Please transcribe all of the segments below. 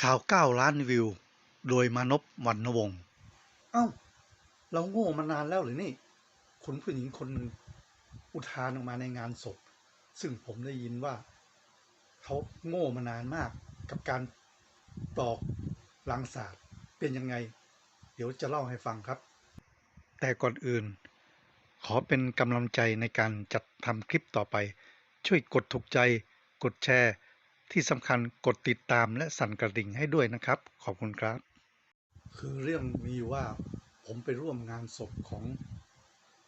ข่าวเก้าล้านวิว โดยมานพวรรณวงศ์ เอ้า เราโง่มานานแล้วหรือนี่คุณผู้หญิงคนหนึ่งอุทานออกมาในงานศพ ซึ่งผมได้ยินว่า เขาโง่มานานมากกับการตอกลังศาสตร์เป็นยังไง เดี๋ยวจะเล่าให้ฟังครับ แต่ก่อนอื่น ขอเป็นกำลังใจในการจัดทำคลิปต่อไป ช่วยกดถูกใจ กดแชร์ ที่สำคัญกดติดตามและสั่นกระดิ่งให้ด้วยนะครับ ขอบคุณครับ คือเรื่องมีอยู่ว่าผมไปร่วมงานศพของ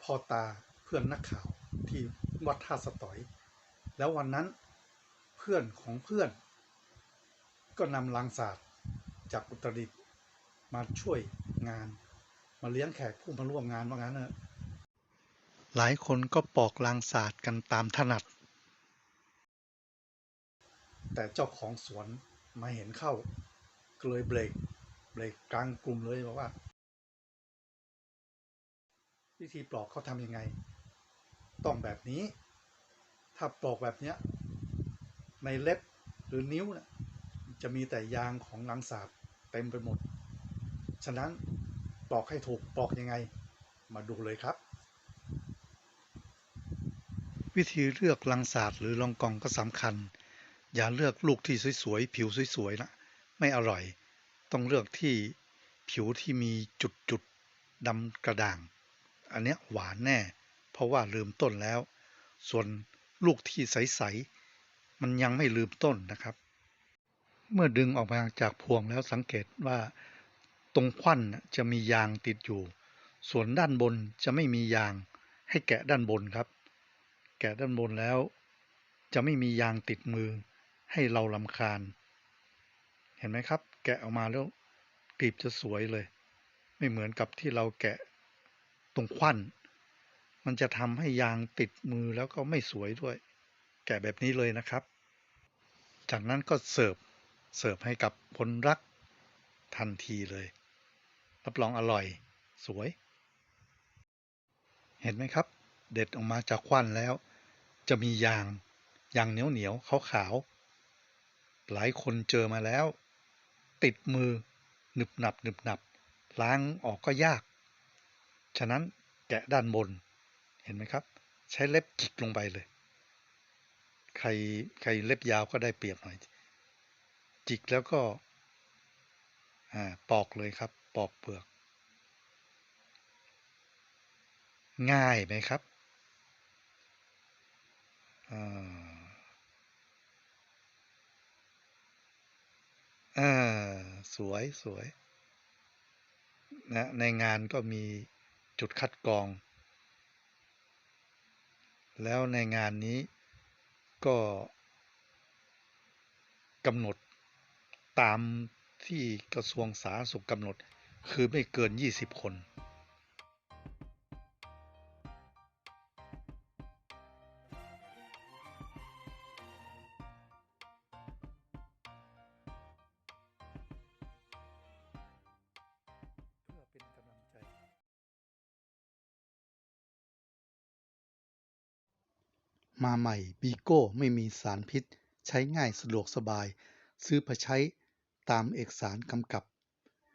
พ่อตาเพื่อนนักข่าวที่วัดท่าสตอย แล้ววันนั้นเพื่อนของเพื่อน ก็นำลังศาสตร์จากอุตรดิตถ์มาช่วยงาน มาเลี้ยงแขกผู้มาร่วมงานว่างั้นเนอะหลายคนก็ปอกลางศาสตร์กันตามถนัด แต่เจ้าของสวนมาเห็นเข้าก็เลยเบรกเบรกกลางกลุ่มเลยบอกว่า วิธีปลอกเขาทำยังไง ต้องแบบนี้ ถ้าปลอกแบบเนี้ยในเล็บหรือนิ้วนี่ยจะมีแต่ยางของลังศาสตร์เต็มไปหมด ฉะนั้นปลอกให้ถูกปลอกยังไง มาดูเลยครับ วิธีเลือกลังศาสตร์หรือลองกองก็สำคัญ อย่าเลือกลูกที่สวยๆผิวสวยๆนะไม่อร่อย ต้องเลือกที่ผิวที่มีจุดๆดำกระด่าง อันเนี้ยหวานแน่ เพราะว่าลืมต้นแล้ว ส่วนลูกที่ใสๆมันยังไม่ลืมต้นนะครับ เมื่อดึงออกมาจากพวงแล้วสังเกตว่า ตรงควันจะมียางติดอยู่ ส่วนด้านบนจะไม่มียาง ให้แกะด้านบนครับ แกะด้านบนแล้ว จะไม่มียางติดมือ ให้เราลำคาญ เห็นไหมครับ แกะออกมาแล้วกลีบจะสวยเลย ไม่เหมือนกับที่เราแกะตรงควันมันจะทำให้ยางติดมือแล้วก็ไม่สวยด้วย แกะแบบนี้เลยนะครับ จากนั้นก็เสิร์ฟเสิร์ฟให้กับคนรักทันทีเลย รับรองอร่อยสวย เห็นไหมครับ เด็ดออกมาจากควันแล้ว จะมียางยางเหนียวเหนียวขาวขาวๆ หลายคนเจอมาแล้ว ติดมือหนึบหนับหนึบหนับ ล้างออกก็ยาก ฉะนั้นแกะด้านบน เห็นไหมครับ ใช้เล็บจิกลงไปเลย ใครใครเล็บยาวก็ได้เปรียบหน่อย จิกแล้วก็ปอกเลยครับ ปอกเปลือก ง่ายไหมครับ อ่าสวยสวยนะในงานก็มีจุดคัดกรอง แล้วในงานนี้ก็กำหนดตามที่กระทรวงสาธารณสุขกำหนด คือไม่เกิน 20 คน มาใหม่บีโก้ไม่มีสารพิษ ใช้ง่ายสะดวกสบาย ซื้อไปใช้ตามเอกสารกำกับ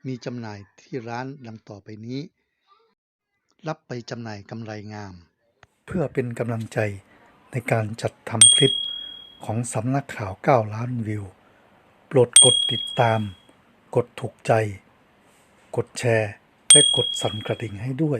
มีจำหน่ายที่ร้านดังต่อไปนี้ รับไปจำหน่ายกำไรงาม เพื่อเป็นกำลังใจในการจัดทำคลิปของสำนักข่าว 9 ล้านวิว โปรดกดติดตาม กดถูกใจ กดแชร์ และกดสั่นกระดิ่งให้ด้วย